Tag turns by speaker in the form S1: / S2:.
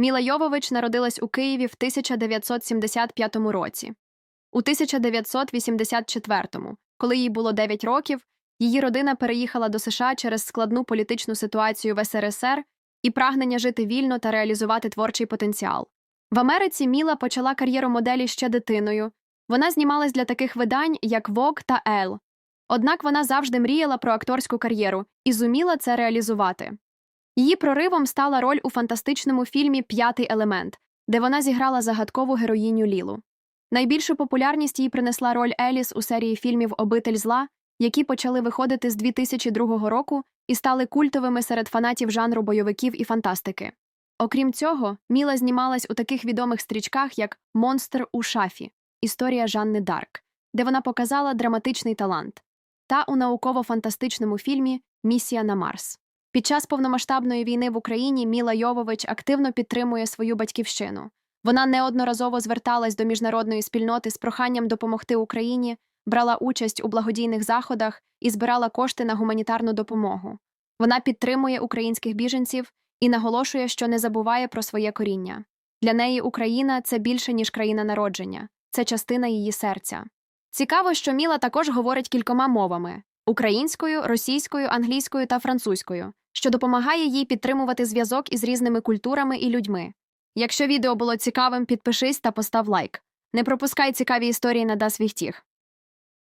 S1: Міла Йовович народилась у Києві в 1975 році. У 1984, коли їй було 9 років, її родина переїхала до США через складну політичну ситуацію в СРСР і прагнення жити вільно та реалізувати творчий потенціал. В Америці Міла почала кар'єру моделі ще дитиною. Вона знімалась для таких видань, як Vogue та Elle. Однак вона завжди мріяла про акторську кар'єру і зуміла це реалізувати. Її проривом стала роль у фантастичному фільмі П'ятий елемент, де вона зіграла загадкову героїню Лілу. Найбільшу популярність їй принесла роль Еліс у серії фільмів Обитель зла, які почали виходити з 2002 року і стали культовими серед фанатів жанру бойовиків і фантастики. Окрім цього, Міла знімалась у таких відомих стрічках, як Монстр у шафі, історія Жанни Дарк, де вона показала драматичний талант, та у науково-фантастичному фільмі Місія на Марс. Під час повномасштабної війни в Україні Міла Йовович активно підтримує свою батьківщину. Вона неодноразово зверталась до міжнародної спільноти з проханням допомогти Україні, брала участь у благодійних заходах і збирала кошти на гуманітарну допомогу. Вона підтримує українських біженців і наголошує, що не забуває про своє коріння. Для неї Україна це більше, ніж країна народження, це частина її серця. Цікаво, що Міла також говорить кількома мовами українською, російською, англійською та французькою, що допомагає їй підтримувати зв'язок із різними культурами і людьми. Якщо відео було цікавим, підпишись та постав лайк. Не пропускай цікаві історії на Wichtig.